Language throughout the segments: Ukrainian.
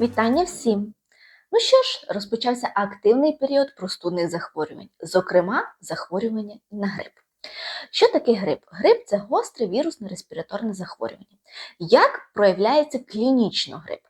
Вітання всім! Ну що ж, розпочався активний період простудних захворювань, зокрема захворювання на грип. Що таке грип? Грип це гостре вірусне респіраторне захворювання. Як проявляється клінічно грип?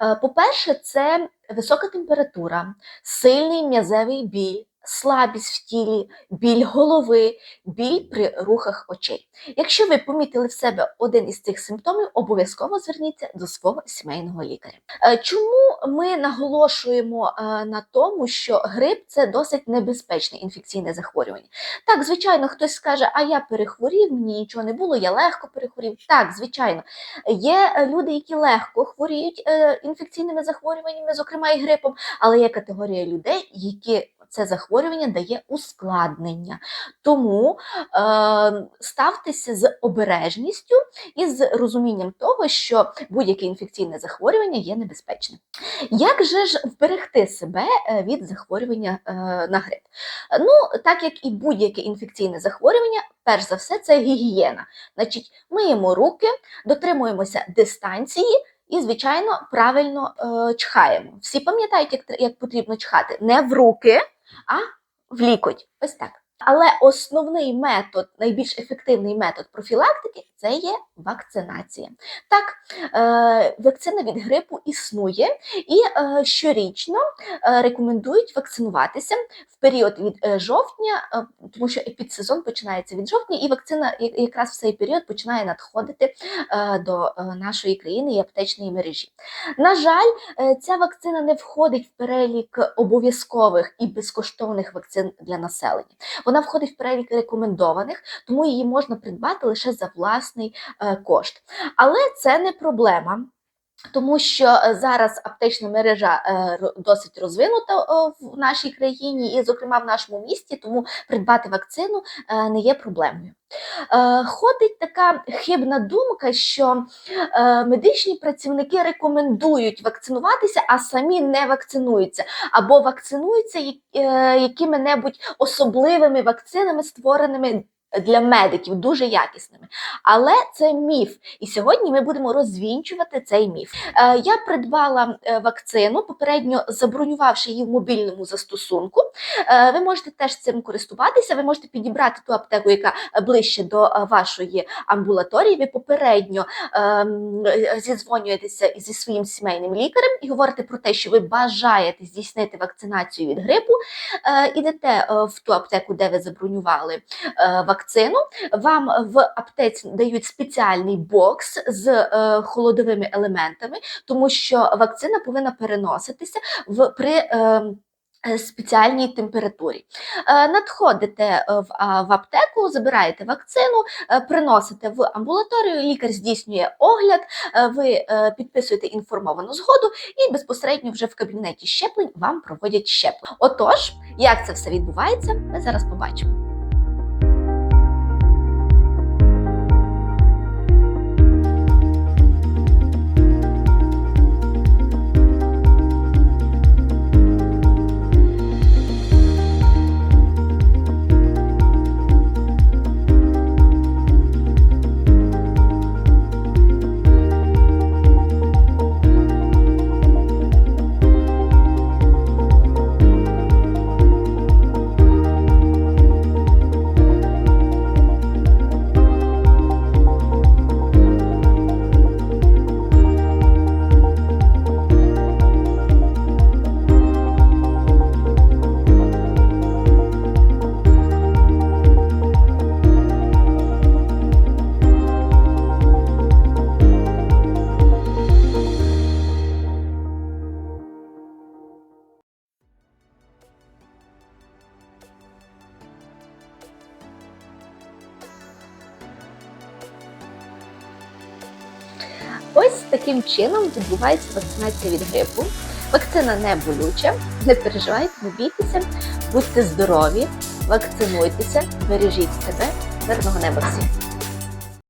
Е, По-перше, це висока температура, сильний м'язевий біль, слабість в тілі, біль голови, біль при рухах очей. Якщо ви помітили в себе один із цих симптомів, обов'язково зверніться до свого сімейного лікаря. Е, Чому ми наголошуємо е, на тому, що грип це досить небезпечне інфекційне захворювання? Так, звичайно, хтось скаже, а я перехворів, мені нічого не було, я легко перехворів. Так, звичайно, є люди, які легко хворіють е, інфекційними захворюваннями, зокрема і грипом, але є категорія людей, які це захворювання дає ускладнення. Тому е, ставтеся з обережністю і з розумінням того, що будь-яке інфекційне захворювання є небезпечним. Як же ж вберегти себе е, від захворювання е, на грип? Ну, так як і будь-яке інфекційне захворювання, перш за все, це гігієна. Значить, миємо руки, дотримуємося дистанції. І, звичайно, правильно е, чхаємо. Всі пам'ятають, як, як потрібно чхати не в руки, а в лікоть. Ось так. Але основний метод, найбільш ефективний метод профілактики це є вакцинація. Так, е, вакцина від грипу існує, і е, щорічно е, рекомендують вакцинуватися в період від е, жовтня, е, тому що епідсезон починається від жовтня, і вакцина якраз в цей період починає надходити до нашої країни і аптечної мережі. На жаль, ця вакцина не входить в перелік обов'язкових і безкоштовних вакцин для населення. Вона входить в перелік рекомендованих, тому її можна придбати лише за власний е, кошт. Але це не проблема. Тому що е, зараз аптечна мережа е, досить розвинута в нашій країні, і, зокрема, в нашому місті, тому придбати вакцину е, не є проблемою. Ходить така хибна думка, що медичні працівники рекомендують вакцинуватися, а самі не вакцинуються, або вакцинуються якими-небудь особливими вакцинами, створеними для медиків, дуже якісними. Але це міф. І сьогодні ми будемо розвінчувати цей міф. Е, Я придбала е, вакцину, попередньо забронювавши її в мобільному застосунку. Е, Ви можете теж цим користуватися. Ви можете підібрати ту аптеку, яка ближче до вашої амбулаторії. Ви попередньо зідзвонюєтеся зі своїм сімейним лікарем і говорите про те, що ви бажаєте здійснити вакцинацію від грипу. Ідете в ту аптеку, де ви забронювали е, вакцину. Вам в аптеці дають спеціальний бокс з е, холодовими елементами, тому що вакцина повинна переноситися в при. е, е, Спеціальній температурі. Надходите в, аптеку, забираєте вакцину, приносите в амбулаторію, лікар здійснює огляд, ви підписуєте інформовану згоду і безпосередньо вже в кабінеті щеплень вам проводять щеплення. Отож, як це все відбувається, ми зараз побачимо. Ось таким чином відбувається вакцинація від грипу. Вакцина не болюча, не переживайте, не бійтеся, будьте здорові, вакцинуйтеся, бережіть себе, мирного неба всім.